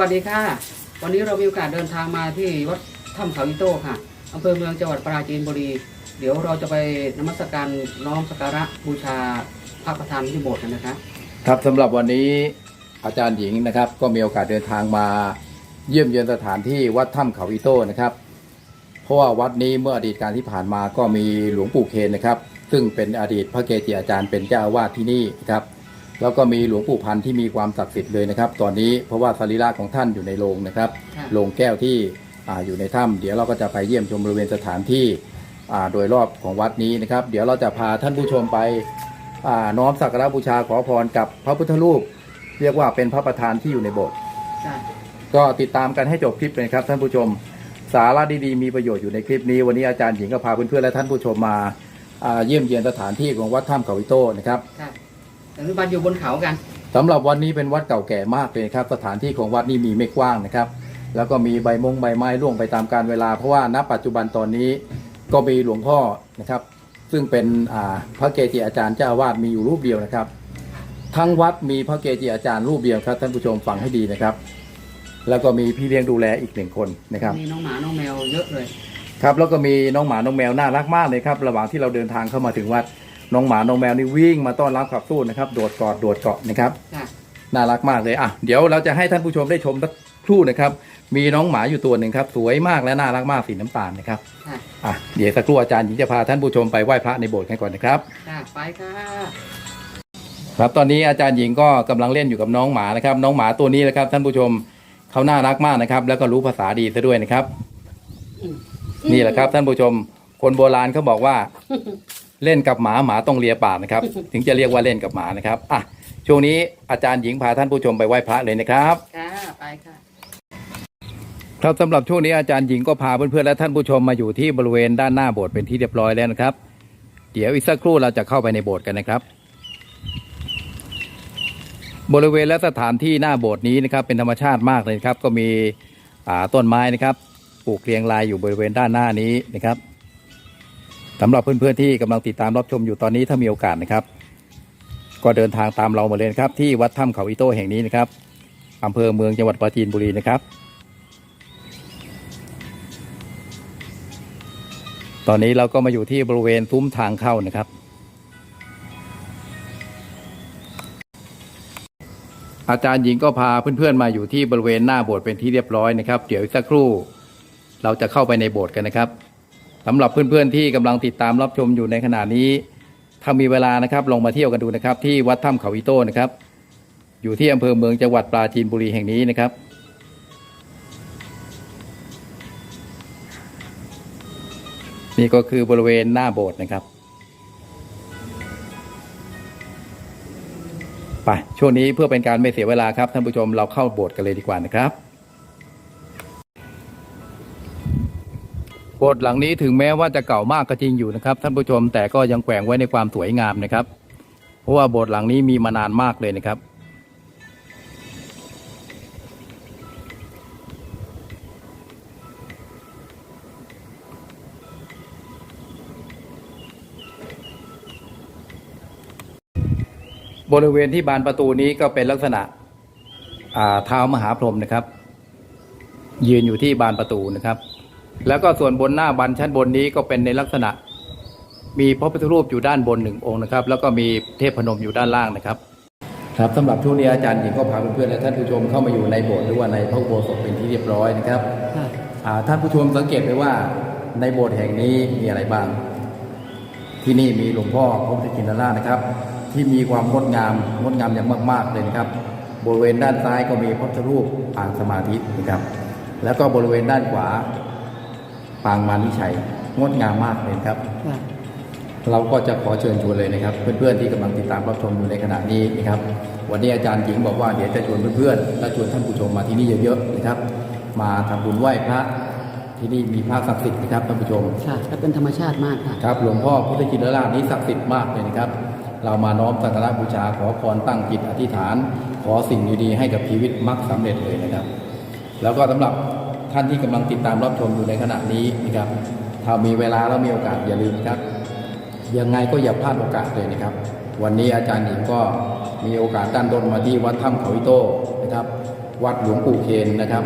สวัสดีค่ะ วันนี้เรามีโอกาสเดินทางมาที่วัดถ้ำเขาอิโต้ค่ะอำเภอเมืองจังหวัดปราจีนบุรี เดี๋ยวเราจะไปนมัสการน้อมสักการะบูชาพระประธานที่โบสถ์กันนะคะครับสำหรับวันนี้อาจารย์หญิงนะครับ ก็มีโอกาสเดินทางมาเยี่ยมเยือนสถานที่วัดถ้ำเขาอิโต้นะครับ เพราะว่าวัดนี้เมื่ออดีตการที่ผ่านมาก็มีหลวงปู่เคนนะครับ ซึ่งเป็นอดีตพระเกจิอาจารย์เป็นเจ้าอาวาสที่นี่ครับ แล้วก็มีหลวงปู่พันธ์ที่มีความศักดิ์สิทธิ์เลยนะครับ ตอนนี้เพราะว่าสรีระของท่านอยู่ในโรงนะครับค่ะโรงแก้วที่อ่าอยู่ในถ้ำเดี๋ยวเราก็จะไปเยี่ยมชมบริเวณสถานที่อ่าโดยรอบของวัดนี้นะครับ เดี๋ยวเราจะพาท่านผู้ชมไปอ่าน้อมสักการะบูชาขอพรกับพระพุทธรูป เรียกว่าเป็นพระประธานที่อยู่ในโบสถ์ค่ะก็ติดตามกันให้จบคลิปเลยนะครับท่านผู้ชมสาระดีๆมีประโยชน์อยู่ในคลิปนี้วันนี้อาจารย์หญิงก็พาเพื่อนๆและท่านผู้ชมมาอ่าเยี่ยมเยียนสถานที่ของวัดถ้ำเขาวิโต้นะครับ ค่ะแต่ปัจจุบันอยู่บนเขากันสำหรับวันนี้เป็นวัดเก่าแก่มากเลยนะครับ สถานที่ของวัดนี้มีไม่กว้างนะครับ แล้วก็มีใบมงใบไม้ร่วงไปตามกาลเวลา เพราะว่าณปัจจุบันตอนนี้ก็มีหลวงพ่อนะครับ ซึ่งเป็นอ่าพระเกจิอาจารย์เจ้าอาวาสมีอยู่รูปเดียวนะครับ ทั้งวัดมีพระเกจิอาจารย์รูปเดียวครับท่านผู้ชมฟังให้ดีนะครับ แล้วก็มีพี่เลี้ยงดูแลอีกหนึ่งคนนะครับมีน้องหมาน้องแมวเยอะเลยครับแล้วก็มีน้องหมาน้องแมวน่ารักมากเลยครับ ระหว่างที่เราเดินทางเข้ามาถึงวัด น้องหมา น้องแมวนี่วิ่งมาต้อนรับขับสู้นะครับโดดกอดโดดเกาะนะครับค่ะ น่ารักมากเลยอะเดี๋ยวเราจะให้ท่านผู้ชมได้ชมสักครู่นะครับ มีน้องหมาอยู่ตัวหนึ่งครับ สวยมากและน่ารักมากสีน้ำตาลนะครับค่ะ อะเดี๋ยวสักครู่อาจารย์หญิงจะพาท่านผู้ชมไปไหว้พระในโบสถ์กันก่อนนะครับ ค่ะ ไปค่ะ ครับตอนนี้อาจารย์หญิงก็กำลังเล่นอยู่กับน้องหมานะครับ น้องหมาตัวนี้นะครับท่านผู้ชมเขาน่ารักมากนะครับ แล้วก็รู้ภาษาดีซะด้วยนะครับ นี่แหละครับท่านผู้ชม คนโบราณเขาบอกว่า เล่นกับหมาหมาต้องเลียปากนะครับ ถึงจะเรียกว่าเล่นกับหมานะครับอะช่วงนี้อาจารย์หญิงพาท่านผู้ชมไปไหว้พระเลยนะครับค่ะไปค่ะ ครับสำหรับช่วงนี้อาจารย์หญิงก็พาเพื่อนๆและท่านผู้ชมมาอยู่ที่บริเวณด้านหน้าโบสถ์เป็นที่เรียบร้อยแล้วนะครับ เดี๋ยวอีกสักครู่เราจะเข้าไปในโบสถ์กันนะครับ บริเวณและสถานที่หน้าโบสถ์นี้นะครับ เป็นธรรมชาติมากเลยครับ ก็มีอ่าต้นไม้นะครับ ปลูกเรียงรายอยู่บริเวณด้านหน้านี้นะครับ สำหรับเพื่อนๆที่กำลังติดตามรับชมอยู่ตอนนี้ถ้ามีโอกาสนะครับ ก็เดินทางตามเรามาเลยครับ ที่วัดถ้ำเขาอิโต้แห่งนี้นะครับอำเภอเมืองจังหวัดปราจีนบุรีนะครับ ตอนนี้เราก็มาอยู่ที่บริเวณซุ้มทางเข้านะครับ อาจารย์หญิงก็พาเพื่อนๆมาอยู่ที่บริเวณหน้าโบสถ์เป็นที่เรียบร้อยนะครับ เดี๋ยวอีกสักครู่ เราจะเข้าไปในโบสถ์กันนะครับ สำหรับเพื่อนๆที่กำลังติดตามรับชมอยู่ในขณะนี้ถ้ามีเวลานะครับลองมาเที่ยวกันดูนะครับ ที่วัดถ้ำเขาอิโต้นะครับ อยู่ที่อำเภอเมืองจังหวัดปราจีนบุรีแห่งนี้นะครับ นี่ก็คือบริเวณหน้าโบสถ์นะครับไปช่วงนี้เพื่อเป็นการไม่เสียเวลาครับท่านผู้ชมเราเข้าโบสถ์กันเลยดีกว่านะครับ โบสถ์หลังนี้ถึงแม้ว่าจะเก่ามากก็จริงอยู่นะครับ ท่านผู้ชมแต่ก็ยังแขวงไว้ในความสวยงามนะครับ เพราะว่าโบสถ์หลังนี้มีมานานมากเลยนะครับ บริเวณที่บานประตูนี้ก็เป็นลักษณะเท้ามหาพรหมนะครับ ยืนอยู่ที่บานประตูนะครับ แล้วก็ส่วนบนหน้าบานชั้นบนนี้ก็เป็นในลักษณะ มีพระพุทธรูปอยู่ด้านบนหนึ่งองค์นะครับ แล้วก็มีเทพพนมอยู่ด้านล่างนะครับ ครับสำหรับช่วงนี้อาจารย์หญิงก็พาเพื่อนๆและท่านผู้ชมเข้ามาอยู่ในโบสถ์หรือว่าในพระอุโบสถเป็นที่เรียบร้อยนะครับค่ะอ่าท่านผู้ชมสังเกตไหมว่าในโบสถ์แห่งนี้มีอะไรบ้าง ที่นี่มีหลวงพ่อพระพุทธชินราชนะครับ ที่มีความงดงามงดงามอย่างมากๆเลยนะครับ บริเวณด้านซ้ายก็มีพระพุทธรูปปางสมาธินะครับ แล้วก็บริเวณด้านขวา ปางมานิชัยงดงามมากเลยครับค่ะเราก็จะขอเชิญชวนเลยนะครับ เพื่อนๆที่กำลังติดตามรับชมอยู่ในขณะนี้นะครับ วันนี้อาจารย์หญิงบอกว่าเดี๋ยวจะชวนเพื่อนๆและชวนท่านผู้ชมมาที่นี่เยอะๆนะครับ มาทำบุญไหว้พระที่นี่มีพระศักดิ์สิทธิ์นะครับท่านผู้ชมค่ะและเป็นธรรมชาติมากค่ะครับหลวงพ่อพุทธจินราชนี้ศักดิ์สิทธิ์มากเลยนะครับ เรามาน้อมสักการะบูชาขอพรตั้งจิตอธิษฐาน ขอสิ่งดีๆให้กับชีวิตมักสำเร็จเลยนะครับ แล้วก็สำหรับ ท่านที่กำลังติดตามรับชมอยู่ในขณะนี้นะครับถ้ามีเวลาแล้วมีโอกาสอย่าลืมนะครับยังไงก็อย่าพลาดโอกาสเลยนะครับ วันนี้อาจารย์หญิงก็มีโอกาสด้านดนมาที่วัดถ้ำเขาอิโต้นะครับ วัดหลวงปู่เคนนะครับ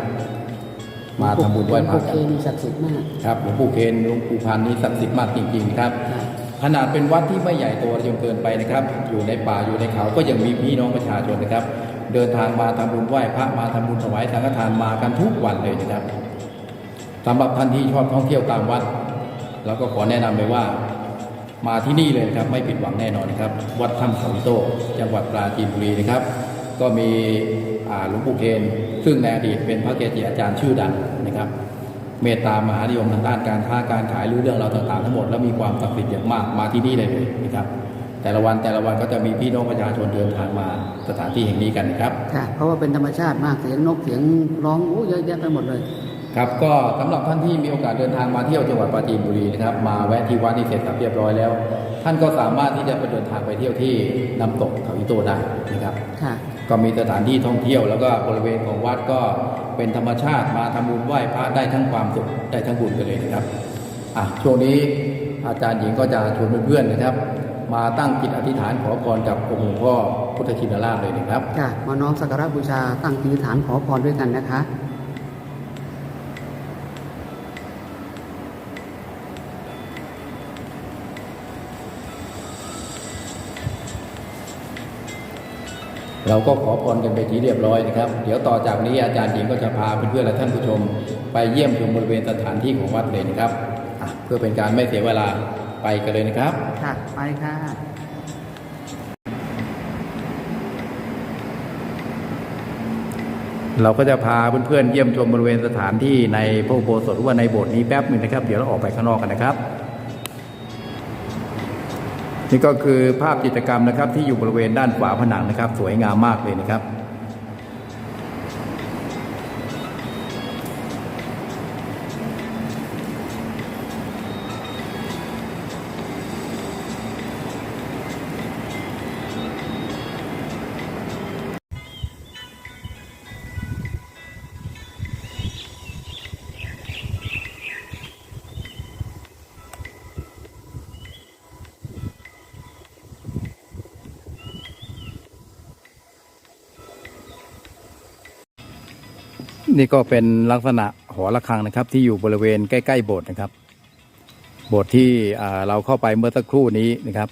มาทำบุญไหว้พระโอกัเคนนี่ศักดิ์สิทธิ์มากครับหลวงปู่เคนหลวงปู่พันธ์นี่ศักดิ์สิทธิ์มากจริงๆครับครับ ขนาดเป็นวัดที่ไม่ใหญ่โตจนเกินไปนะครับ อยู่ในป่าอยู่ในเขาก็ยังมีพี่น้องประชาชนนะครับ เดินทางมาทำบุญไหว้พระมาทำบุญถวายสังฆทานมากันทุกวันเลยนะครับสำหรับท่านที่ชอบท่องเที่ยวตามวัดเราก็ขอแนะนำเลยว่า มาที่นี่เลยครับ ไม่ผิดหวังแน่นอนนะครับ วัดถ้ำเขาอิโต้จังหวัดปราจีนบุรีนะครับ ก็มีอาหลวงปู่เคนซึ่งในอดีตเป็นพระเกจิอาจารย์ชื่อดังนะครับ เมตตามหานิยมทางด้านการค้าการขายหรือเรื่องราวต่างๆทั้งหมดแล้วมีความศักดิ์สิทธิ์อย่างมากมาที่นี่เลยนะครับ แต่ละวันแต่ละวันก็จะมีพี่น้องประชาชนเดินทางมาสถานที่แห่งนี้กันนะครับค่ะเพราะว่าเป็นธรรมชาติมากเสียงนกเสียงร้องโอ้เยอะแยะไปหมดเลย ครับก็สำหรับท่านที่มีโอกาสเดินทางมาเที่ยวจังหวัดปราจีนบุรีนะครับมาแวะที่วัดนี่เสร็จสับเรียบร้อยแล้ว ท่านก็สามารถที่จะไปเดินทางไปเที่ยวที่น้ำตกเขาอิโต้ได้นะครับค่ะก็มีสถานที่ท่องเที่ยวแล้วก็บริเวณของวัดก็เป็นธรรมชาติมาทำบุญไหว้พระได้ทั้งความสุขได้ทั้งบุญกันเลยนะครับอะช่วงนี้อาจารย์หญิงก็จะชวนเพื่อนๆนะครับ มาตั้งจิตอธิษฐานขอพรกับองค์หลวงพ่อพุทธชินราชเลยนะครับค่ะมาน้อมสักการะบูชาตั้งจิตอธิษฐานขอพรด้วยกันนะคะเราก็ขอพรกันไปทีเรียบร้อยนะครับ เดี๋ยวต่อจากนี้อาจารย์หญิงก็จะพาเพื่อนๆและท่านผู้ชม ไปเยี่ยมชมบริเวณสถานที่ของวัดเลยนะครับอะเพื่อเป็นการไม่เสียเวลา ไปกันเลยนะครับ ค่ะ ไปค่ะเราก็จะพาเพื่อนๆเยี่ยมชมบริเวณสถานที่ในพระอุโบสถหรือว่าในโบสถ์นี้แป๊บหนึ่งนะครับ เดี๋ยวเราออกไปข้างนอกกันนะครับ นี่ก็คือภาพจิตรกรรมนะครับที่อยู่บริเวณด้านฝาผนังนะครับ สวยงามมากเลยนะครับ นี่ก็เป็นลักษณะหอระฆังนะครับ ที่อยู่บริเวณใกล้ๆโบสถ์นะครับ โบสถ์ที่เราเข้าไปเมื่อสักครู่นี้นะครับ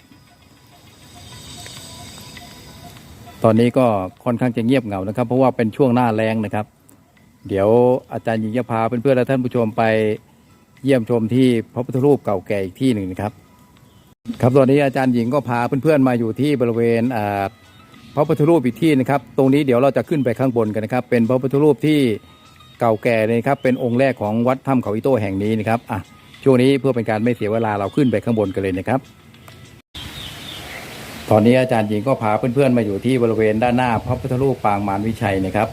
ตอนนี้ก็ค่อนข้างจะเงียบเหงานะครับ เพราะว่าเป็นช่วงหน้าแรงนะครับ เดี๋ยวอาจารย์หญิงจะพาเพื่อนๆและท่านผู้ชมไปเยี่ยมชมที่พระพุทธรูปเก่าแก่อีกที่หนึ่งนะครับ ครับตอนนี้อาจารย์หญิงก็พาเพื่อนๆมาอยู่ที่บริเวณอ่า พระพุทธรูปอีกที่นะครับ ตรงนี้เดี๋ยวเราจะขึ้นไปข้างบนกันนะครับ เป็นพระพุทธรูปที่เก่าแก่เลยนะครับ เป็นองค์แรกของวัดถ้ำเขาอิโต้แห่งนี้นะครับอะช่วงนี้เพื่อเป็นการไม่เสียเวลาเราขึ้นไปข้างบนกันเลยนะครับ ตอนนี้อาจารย์หญิงก็พาเพื่อนๆมาอยู่ที่บริเวณด้านหน้า พระพุทธรูปปางมารวิชัยนะครับ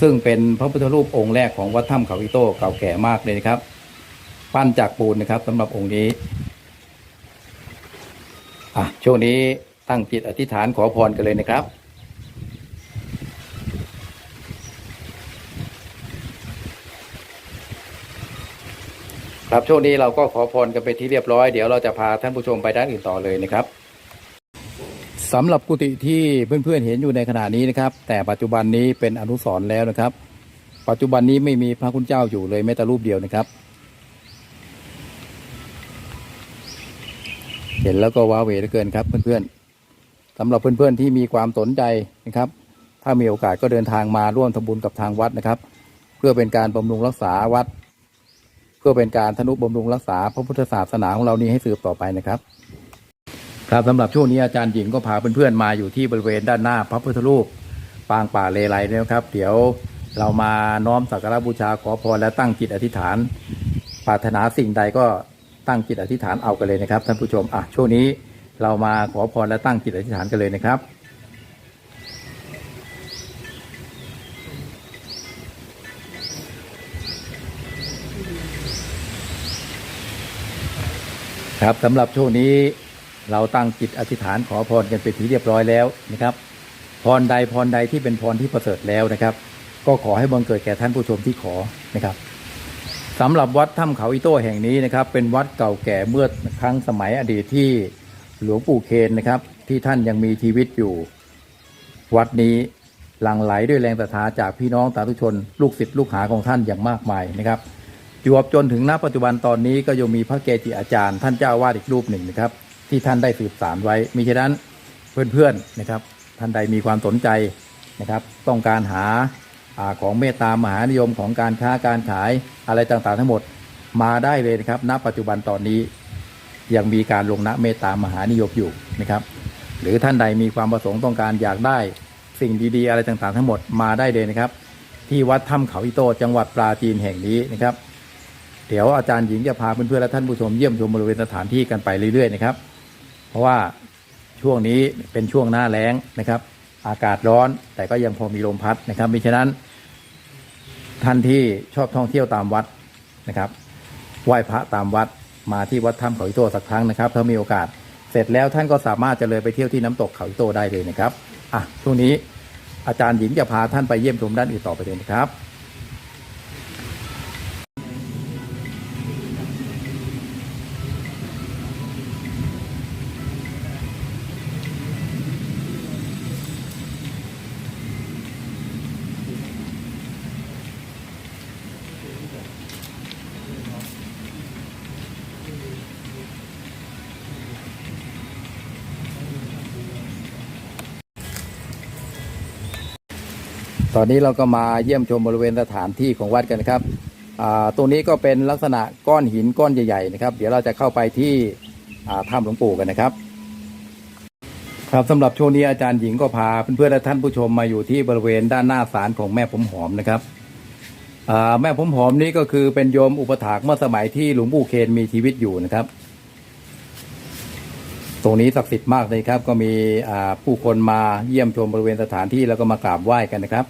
ซึ่งเป็นพระพุทธรูปองค์แรกของวัดถ้ำเขาอิโต้เก่าแก่มากเลยนะครับ ปั้นจากปูนนะครับสำหรับองค์นี้อะช่วงนี้ ตั้งจิตอธิษฐานขอพรกันเลยนะครับครับช่วงนี้เราก็ขอพรกันไปที่เรียบร้อยเดี๋ยวเราจะพาท่านผู้ชมไปด้านอื่นต่อเลยนะครับสำหรับกุฏิที่เพื่อนๆเห็นอยู่ในขณะนี้นะครับ แต่ปัจจุบันนี้เป็นอนุสรณ์แล้วนะครับ ปัจจุบันนี้ไม่มีพระคุณเจ้าอยู่เลยแม้แต่รูปเดียวนะครับ เห็นแล้วก็ว้าเหวเหลือเกินครับเพื่อนๆ สำหรับเพื่อนๆที่มีความสนใจนะครับ ถ้ามีโอกาสก็เดินทางมาร่วมทำบุญกับทางวัดนะครับ เพื่อเป็นการบำรุงรักษาวัด เพื่อเป็นการทนุบำรุงรักษาพระพุทธศาสนาของเรานี้ให้สืบต่อไปนะครับ ครับสำหรับช่วงนี้อาจารย์หญิงก็พาเพื่อนๆมาอยู่ที่บริเวณด้านหน้าพระพุทธรูปปางป่าเลไลนี่ยนะครับ เดี๋ยวเรามาน้อมสักการะบูชาขอพรและตั้งจิตอธิษฐาน ปรารถนาสิ่งใดก็ตั้งจิตอธิษฐานเอากันเลยนะครับท่านผู้ชมอะช่วงนี้ เรามาขอพรและตั้งจิตอธิษฐานกันเลยนะครับ ครับสำหรับช่วงนี้เราตั้งจิตอธิษฐานขอพรกันเป็นที่เรียบร้อยแล้วนะครับ พรใดพรใดที่เป็นพรที่ประเสริฐแล้วนะครับ ก็ขอให้บังเกิดแก่ท่านผู้ชมที่ขอนะครับสำหรับวัดถ้ำเขาอิโต้แห่งนี้นะครับ เป็นวัดเก่าแก่เมื่อครั้งสมัยอดีตที่ หลวงปู่เคนนะครับ ที่ท่านยังมีชีวิตอยู่ วัดนี้หลั่งไหลด้วยแรงศรัทธาจากพี่น้องสาธุชน ลูกศิษย์ลูกหาของท่านอย่างมากมายนะครับจวบจนถึงณปัจจุบันตอนนี้ก็ยังมีพระเกจิอาจารย์ ท่านเจ้าวาสอีกรูปหนึ่งนะครับ ที่ท่านได้สืบสารไว้มิฉะนั้นเพื่อนๆนะครับ ท่านใดมีความสนใจนะครับ ต้องการหาอาของเมตตามหานิยมของการค้าการขายอะไรต่างๆ ทั้งหมดมาได้เลยนะครับ ณ ปัจจุบันตอนนี้ ยังมีการลงนะเมตตามหานิยมอยู่นะครับ หรือท่านใดมีความประสงค์ต้องการอยากได้สิ่งดีๆ อะไรต่างๆ ทั้งหมดมาได้เลยนะครับ ที่วัดถ้ำเขาอิโตจังหวัดปราจีนแห่งนี้นะครับ เดี๋ยวอาจารย์หญิงจะพาเพื่อนๆและท่านผู้ชมเยี่ยมชมบริเวณสถานที่กันไปเรื่อยๆนะครับ เพราะว่าช่วงนี้เป็นช่วงหน้าแล้งนะครับ อากาศร้อนแต่ก็ยังพอมีลมพัดนะครับมิฉะนั้น ท่านที่ชอบท่องเที่ยวตามวัดนะครับไหว้พระตามวัด มาที่วัดถ้ำเขาอิโตสักครั้งนะครับถ้ามีโอกาส เสร็จแล้วท่านก็สามารถจะเลยไปเที่ยวที่น้ำตกเขาอิโตได้เลยนะครับอะช่วงนี้อาจารย์หญิงจะพาท่านไปเยี่ยมชมด้านอื่นต่อไปเลยนะครับ อนนี้เราก็มาเยี่ยมชมบริเวณสถานที่ของวัดกันนะครับตรงนี้ก็เป็นลักษณะก้อนหินก้อนใหญ่ๆนะครับ เดี๋ยวเราจะเข้าไปที่ถ้ำหลวงปู่กันนะครับ ครับสำหรับช่วงนี้อาจารย์หญิงก็พาเพื่อนๆและท่านผู้ชมมาอยู่ที่บริเวณด้านหน้าศาลของแม่ผมหอมนะครับแม่ผมหอมนี้ก็คือเป็นโยมอุปถากเมื่อสมัยที่หลวงปู่เคนมีชีวิตอยู่นะครับ ตรงนี้ศักดิ์สิทธิ์มากเลยครับ ก็มีผู้คนมาเยี่ยมชมบริเวณสถานที่แล้วก็มากราบไหว้กันนะครับ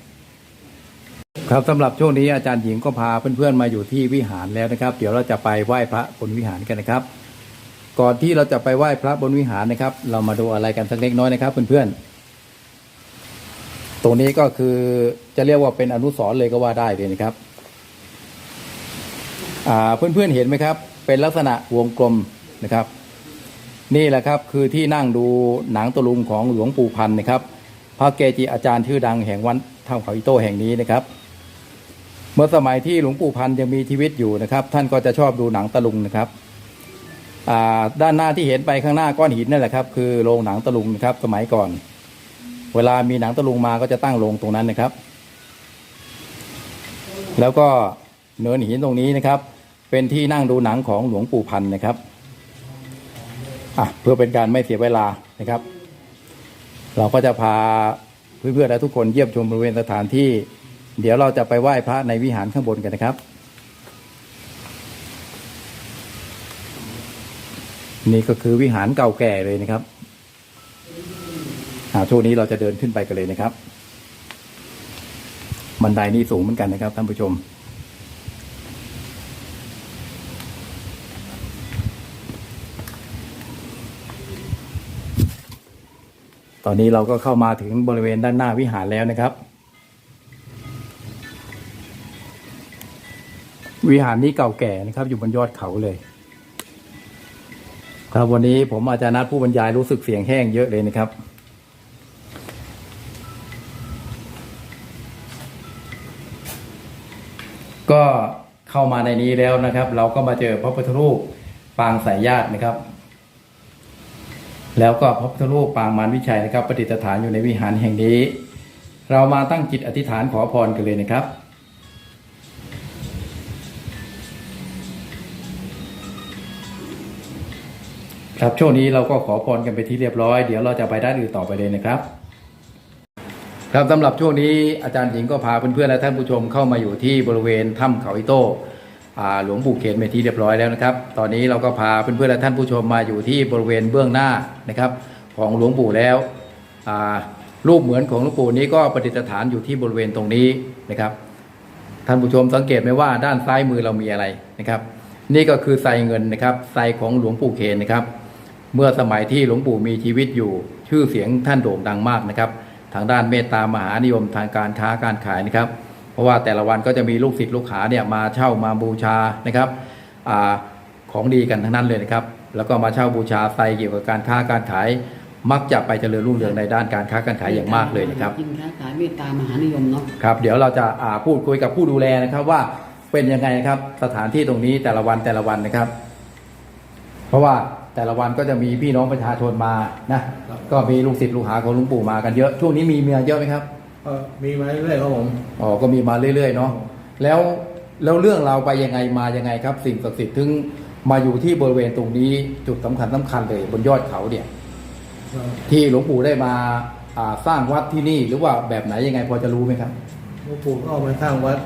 ครับสำหรับช่วงนี้อาจารย์หญิงก็พาเพื่อนๆมาอยู่ที่วิหารแล้วนะครับ เดี๋ยวเราจะไปไหว้พระบนวิหารกันนะครับ ก่อนที่เราจะไปไหว้พระบนวิหารนะครับ เรามาดูอะไรกันสักเล็กน้อยนะครับ เพื่อนๆตรงนี้ก็คือจะเรียกว่าเป็นอนุสรณ์เลยก็ว่าได้เลยนะครับอ่าเพื่อนๆเห็นไหมครับ เป็นลักษณะวงกลมนะครับ นี่แหละครับคือที่นั่งดูหนังตะลุงของหลวงปู่พันธ์นะครับ พระเกจิอาจารย์ชื่อดังแห่งวัดถ้ำเขาอิโต้แห่งนี้นะครับ มื่อสมัยที่หลวงปู่พันธ์ยังมีชีวิตอยู่นะครับ ท่านก็จะชอบดูหนังตะลุงนะครับด้านหน้าที่เห็นไปข้างหน้าก้อนหินนั่นแหละครับคือโรงหนังตะลุงนะครับ สมัยก่อน เวลามีหนังตะลุงมาก็จะตั้งโรงตรงนั้นนะครับ แล้วก็เนินหินตรงนี้นะครับ เป็นที่นั่งดูหนังของหลวงปู่พันธ์นะครับอะเพื่อเป็นการไม่เสียเวลานะครับ เราก็จะพาเพื่อนๆและทุกคนเยี่ยมชมบริเวณสถานที่ เดี๋ยวเราจะไปไหว้พระในวิหารข้างบนกันนะครับ นี่ก็คือวิหารเก่าแก่เลยนะครับช่วงนี้เราจะเดินขึ้นไปกันเลยนะครับ บันไดนี่สูงเหมือนกันนะครับท่านผู้ชมตอนนี้เราก็เข้ามาถึงบริเวณด้านหน้าวิหารแล้วนะครับ วิหารนี้เก่าแก่นะครับ อยู่บนยอดเขาเลย ครับวันนี้ผมอาจารย์นัดผู้บรรยายรู้สึกเสียงแห้งเยอะเลยนะครับ ก็เข้ามาในนี้แล้วนะครับ เราก็มาเจอพระพุทธรูปปางสายญาตินะครับ แล้วก็พระพุทธรูปปางมารวิชัยนะครับประดิษฐานอยู่ในวิหารแห่งนี้ เรามาตั้งจิตอธิษฐานขอพรกันเลยนะครับ ครับช่วงนี้เราก็ขอพรกันไปที่เรียบร้อย เดี๋ยวเราจะไปด้านอื่นต่อไปเลยนะครับ ครับสำหรับช่วงนี้อาจารย์หญิงก็พาเพื่อนๆและท่านผู้ชมเข้ามาอยู่ที่บริเวณถ้ำเขาอิโต้อาหลวงปู่เขนเป็นที่เรียบร้อยแล้วนะครับ ตอนนี้เราก็พาเพื่อนๆและท่านผู้ชมมาอยู่ที่บริเวณเบื้องหน้านะครับ ของหลวงปู่แล้วรูปเหมือนของหลวงปู่นี้ก็ประดิษฐานอยู่ที่บริเวณตรงนี้นะครับ ท่านผู้ชมสังเกตไหมว่าด้านซ้ายมือเรามีอะไรนะครับ นี่ก็คือไซเงินนะครับไซของหลวงปู่เคนนะครับ เมื่อสมัยที่หลวงปู่มีชีวิตอยู่ ชื่อเสียงท่านโด่งดังมากนะครับ ทางด้านเมตตามหานิยมทางการค้าการขายนะครับ เพราะว่าแต่ละวันก็จะมีลูกศิษย์ลูกหาเนี่ยมาเช่ามาบูชานะครับอาของดีกันทั้งนั้นเลยนะครับ แล้วก็มาเช่าบูชาไซเกี่ยวกับการค้าการขายมักจะไปเจริญรุ่งเรืองในด้านการค้าการขายอย่างมากเลยนะครับกินค้าขายเมตตามหานิยมเนาะครับเดี๋ยวเราจะอ่าพูดคุยกับผู้ดูแลนะครับว่าเป็นยังไงครับ สถานที่ตรงนี้แต่ละวันแต่ละวันนะครับ เพราะว่า แต่ละวันก็จะมีพี่น้องประชาชนมานะก็มีลูกศิษย์ลูกหาของหลุงปู่มากันเยอะช่วงนี้มีเมียเยอะไหมครับก็มีมาเรื่อยๆครับผมอ๋อก็มีมาเรื่อยๆเนาะแล้วแล้วเรื่องเราวไปยังไงมายังไงครับ สิ่งศักดิ์สิทธิ์ถึงมาอยู่ที่บริเวณตรงนี้จุดสำคัญสำคัญเลยบนยอดเขาเนี่ยก็ที่หลวงปู่ได้มาอ่าสร้างวัดที่นี่หรือว่าแบบไหนยังไงพอจะรู้ไหมครับ หลวงปู่ก็เอามาสร้างวัด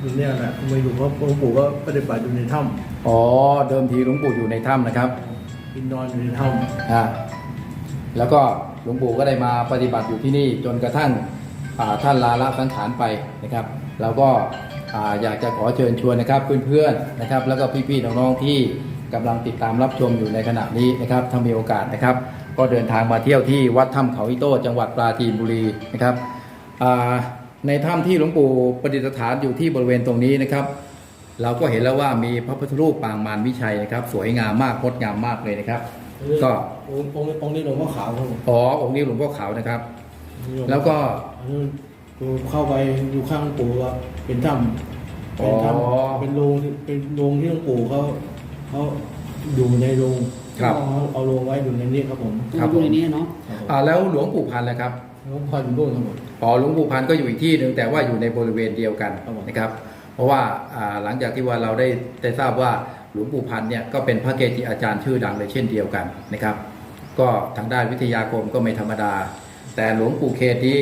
อยู่เนี่ยแหละมาอยู่เพราะหลวงปู่ก็ปฏิบัติอยู่ในถ้อ๋อเดิมทีหลวงปู่อยู่ในถ้ำนะครับำ กินนอนอยู่ในถ้อ่าแล้วก็หลวงปู่ก็ได้มาปฏิบัติอยู่ที่นี่จนกระทั่งอ่าท่านลาละสังขารไปนะครับ เราก็อ่าอยากจะขอเชิญชวนนะครับเพื่อนๆนะครับ แล้วก็พี่ๆน้องๆที่กำลังติดตามรับชมอยู่ในขณะนี้นะครับถ้ามีโอกาสนะครับ ก็เดินทางมาเที่ยวที่วัดถ้ำเขาอิโต้จังหวัดปราจีนบุรีนะครับอ่าในถ้ำที่หลวงปู่ประดิษฐานอยู่ที่บริเวณตรงนี้นะครับ เราก็เห็นแล้วว่ามีพระพุทธรูปปางมารวิชัยนะครับ สวยงามมากงดงามมากเลยนะครับำก็ องค์องค์องค์นี้หลวงพ่อขาวครับผมอ๋อองค์นี้หลวงพ่อขาวนะครับ แล้วก็อันนี้เข้าไปอยู่ข้างหลวงปู่ว่าเป็นถ้ำเป็นถ้อ๋อำเป็นโรงที่เป็นโรงที่หลวงปู่เขาเขาอยู่ในโรงครับเขาเอาโรงไว้อยู่ในนี้ครับผมครับอยู่ในนี้เนาะครับผมอ่าแล้วหลวงปู่พันธ์ล่ะครับหลวงพ่ออยู่นู่นครับผม อ๋อหลวงปู่พันธ์ก็อยู่อีกที่หนึ่งแต่ว่าอยู่ในบริเวณเดียวกันครับผม นะครับ เพราะว่าอ่าหลังจากที่ว่าเราได้ได้ทราบว่าหลวงปู่พันธ์เนี่ยก็เป็นพระเกจิอาจารย์ชื่อดังเลยเช่นเดียวกันนะครับ ก็ทางด้านวิทยาคมก็ไม่ธรรมดา แต่หลวงปู่เขตนี้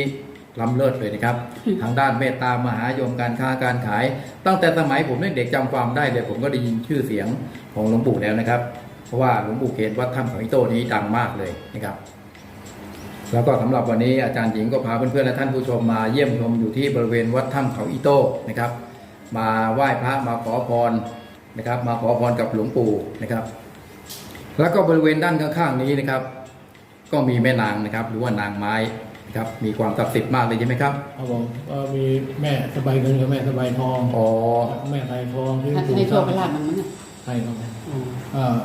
ล้ำเลิศเลยนะครับ ทางด้านเมตตามหานิยมการค้าการขาย ตั้งแต่สมัยผมเด็กๆจำความได้เลยผมก็ได้ยินชื่อเสียงของหลวงปู่แล้วนะครับ เพราะว่าหลวงปู่เขตวัดถ้ำเขาอิโต้นี้ดังมากเลยนะครับ แล้วก็สำหรับวันนี้อาจารย์หญิงก็พาเพื่อนๆและท่านผู้ชมมาเยี่ยมชมอยู่ที่บริเวณวัดถ้ำเขาอิโต้นะครับ มาไหว้พระมาขอพรนะครับ มาขอพรกับหลวงปู่นะครับ แล้วก็บริเวณด้านข้างๆนี้นะครับ ก็มีแม่นางนะครับ หรือว่านางไม้นะครับมีความศักดิ์สิทธิ์มากเลยใช่ไหมครับครับผมก็มีแม่สบายเงินกับแม่สบายทองอ๋อแม่ไทยทองที่หลวงให้ปู่ให้โชสร้าคงให้ลาบมันมั้งเนี่ยใช่ครับผมอ๋อเอ่อ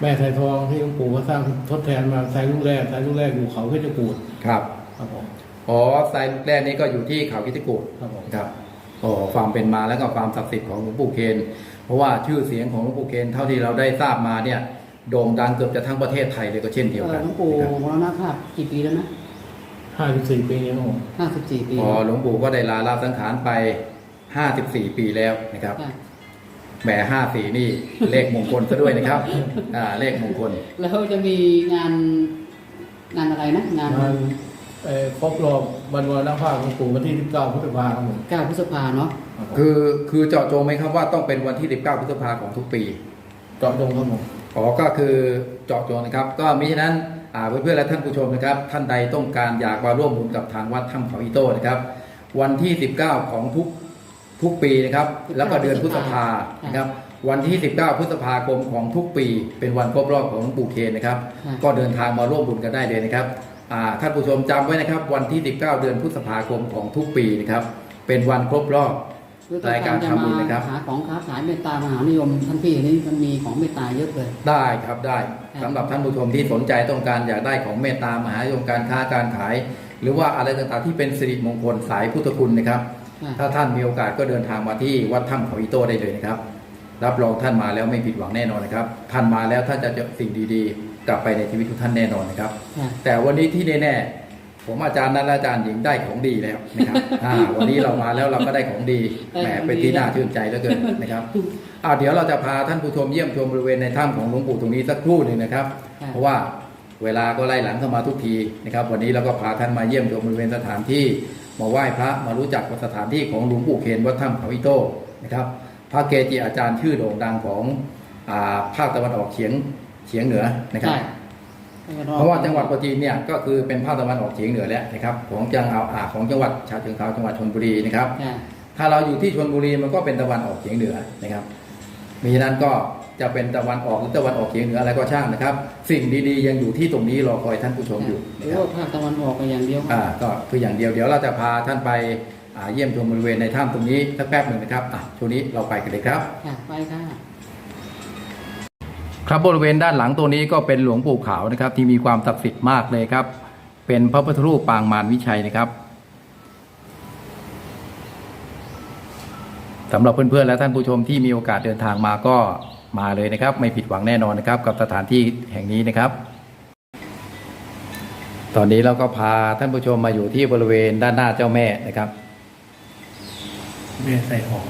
แม่ไทยทองที่หลวงปู่ก็สร้างทดแทนมาไทยลูกแรกไทยลูกแรกอยู่เขาเพชรกูฏครับครับผมอ๋อทรายลูกแรกนี้ก็อยู่ที่เขาคิดกูดครับผมครับ อ๋อความเป็นมาแล้วก็ความศักดิ์สิทธิ์ของหลวงปู่เคน เพราะว่าชื่อเสียงของหลวงปู่เคนเท่าที่เราได้ทราบมาเนี่ยโด่งดังเกือบจะทั้งประเทศไทยเลยก็เช่นเดียวเอกัอนหลวงปู่นะครับมรณภาพกี่ปีแล้วนะห้าสิบสี่ปีนี้ครับผมห้าสิบสี่ปีพอหลวงปู่ก็ได้ลาลาสังขารไป54ปีแล้วนะครับค่ะแหม54นี่เลขมงคลซะด้วยนะครับ อ่าเลขมงคล แล้วจะมีงานงานอะไรนะงานงานเอ่อ ครบรอบวันวันภาพหลวงปู่วันที่สิบเก้าพฤษภาครับผมเก้าพฤษภาเนาะครับผมคือคือเจาะจงไหมครับว่าต้องเป็นวันที่ 19พฤษภาของทุกปีเจาะจงครับผมอ๋อก็คือเจาะจงนะครับ ก็มิฉะนั้นอ่าเพื่อนๆและท่านผู้ชมนะครับ ท่านใดต้องการอยากมาร่วมบุญกับทางวัดถ้ำเขาอิโต้นะครับ วันที่ 19 ของทุกทุกปีนะครับ แล้วก็เดือนพฤษภานะครับวันที่ 19 พฤษภาคมของทุกปี เป็นวันครบรอบของหลวงปู่เคนนะครับค่ะก็เดินทางมาร่วมบุญกันได้เลยนะครับอ่า ท่านผู้ชมจำไว้นะครับ วันที่ 19 เดือนพฤษภาคมของทุกปีนะครับ เป็นวันครบรอบคือรายการทำบุญนะครับหาของค้าขายเมตตามหานิยมท่านพี่นี่มันมีของเมตตาเยอะเลย ได้ครับได้ครับสำหรับท่านผู้ชมที่สนใจต้องการอยากได้ของเมตตามหานิยมการค้าการขาย หรือว่าอะไรต่างๆที่เป็นสิริมงคลสายพุทธคุณนะครับค่ะถ้าท่านมีโอกาสก็เดินทางมาที่วัดถ้ำเขาอิโต้ได้เลยนะครับ รับรองท่านมาแล้วไม่ผิดหวังแน่นอนนะครับ ท่านมาแล้วท่านจะเจอสิ่งดีๆ กลับไปในชีวิตทุกท่านแน่นอนนะครับค่ะแต่วันนี้ที่แน่ๆผมอาจารย์นัทและอาจารย์หญิงได้ของดีแล้วนะครับอ่าวันนี้เรามาแล้วเราก็ได้ของดีแหมเป็นที่น่าชื่นใจเหลือเกินนะครับอ่าเดี๋ยวเราจะพาท่านผู้ชมเยี่ยมชมบริเวณในถ้ำของหลวงปู่ตรงนี้สักครู่หนึ่งนะครับค่ะเพราะว่าเวลาก็ไล่หลังเข้ามาทุกทีนะครับ วันนี้เราก็พาท่านมาเยี่ยมชมบริเวณสถานที่มาไหว้พระมารู้จักกับสถานที่ของหลวงปู่เคนวัดถ้ำเขาอิโต้นะครับ พระเกจิอาจารย์ชื่อโด่งดังของอ่าภาคตะวันออกเฉียง เฉียงเหนือนะครับใช่เพราะว่าจังหวัดปัตตานีเนี่ยก็คือเป็นภาคตะวันออกเฉียงเหนือแล้วนะครับ ของจังหวัดอ่าของจังหวัดชาเชิงเทราจังหวัดชลบุรีนะครับค่ะถ้าเราอยู่ที่ชลบุรีมันก็เป็นตะวันออกเฉียงเหนือนะครับมีฉะนั้นก็จะเป็นตะวันออกหรือตะวันออกเฉียงเหนืออะไรก็ช่างนะครับ สิ่งดีๆยังอยู่ที่ตรงนี้รอคอยท่านผู้ชมอยู่หนะรือครับว่าภาคตะวันออกก็อย่างเดียวอ่าก็คืออย่างเดียวเดี๋ยวเราจะพาท่านไปอ่าเยี่ยมชมบริเวณในถ้ำตรงนี้สักแป๊บหนึ่งนะครับอะช่วงนี้เราไปกันเลยครับค่ะไปค่ะ ครับบริเวณด้านหลังตัวนี้ก็เป็นหลวงปู่ขาวนะครับ ที่มีความศักดิ์สิทธิ์มากเลยครับ เป็นพระพุทธรูปปางมารวิชัยนะครับสำหรับเพื่อนๆและท่านผู้ชมที่มีโอกาสเดินทางมาก็มาเลยนะครับ ไม่ผิดหวังแน่นอนนะครับ กับสถานที่แห่งนี้นะครับ ตอนนี้เราก็พาท่านผู้ชมมาอยู่ที่บริเวณด้านหน้าเจ้าแม่นะครับ แม่ใส่ทอง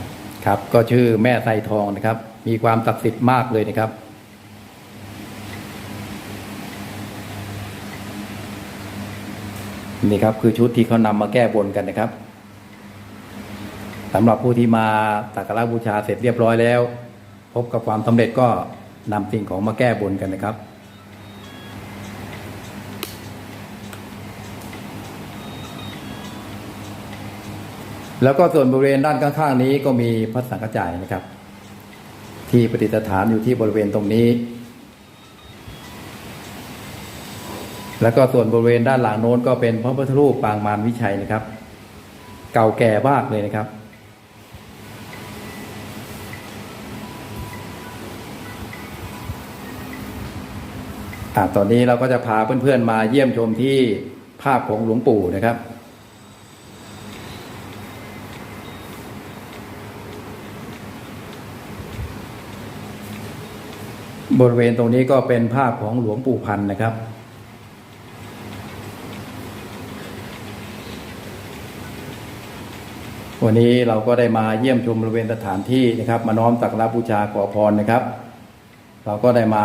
ครับ ก็ชื่อแม่ไทรทองนะครับ มีความศักดิ์สิทธิ์มากเลยนะครับ นี่ครับคือชุดที่เขานำมาแก้บนกันนะครับสำหรับผู้ที่มาสักการะบูชาเสร็จเรียบร้อยแล้ว พบกับความสำเร็จก็นำสิ่งของมาแก้บนกันนะครับแล้วก็ส่วนบริเวณด้านข้างๆนี้ก็มีพระสังฆจายนะครับ ที่ประดิษฐานอยู่ที่บริเวณตรงนี้ แล้วก็ส่วนบริเวณด้านหลังโน้นก็เป็นพระพุทธรูปปางมารวิชัยนะครับ เก่าแก่มากเลยนะครับ อ่าตอนนี้เราก็จะพาเพื่อนๆมาเยี่ยมชมที่ภาพของหลวงปู่นะครับบริเวณตรงนี้ก็เป็นภาพของหลวงปู่พันนะครับ วันนี้เราก็ได้มาเยี่ยมชมบริเวณสถานที่นะครับ มาน้อมสักการะบูชาขอพรนะครับ เราก็ได้มา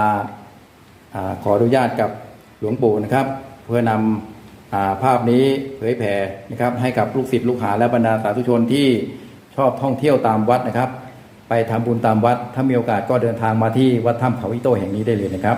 อขออนุญาตกับหลวงปู่นะครับ เพื่อนำอ่าภาพนี้เผยแผ่นะครับ ให้กับลูกศิษย์ลูกหาและบรรดาสาธุชนที่ชอบท่องเที่ยวตามวัดนะครับ ไปทำบุญตามวัดถ้ามีโอกาสก็เดินทางมาที่วัดถ้ำเขาอิโต้แห่งนี้ได้เลยนะครับ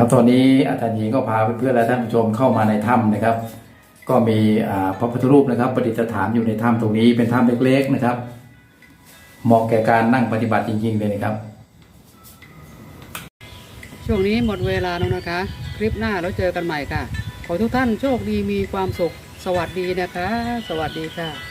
ครับตอนนี้อาจารย์หญิงก็พาเพื่อนๆและท่านผู้ชมเข้ามาในถ้ำนะครับ ก็มีพระพุทธรูปนะครับประดิษฐานอยู่ในถ้ำตรงนี้เป็นถ้ำเล็กๆนะครับเหมาะแก่การนั่งปฏิบัติจริงๆเลยนะครับ ช่วงนี้หมดเวลาแล้วนะคะ คลิปหน้าแล้วเจอกันใหม่ค่ะ ขอทุกท่านโชคดีมีความสุข สวัสดีนะคะ สวัสดีค่ะ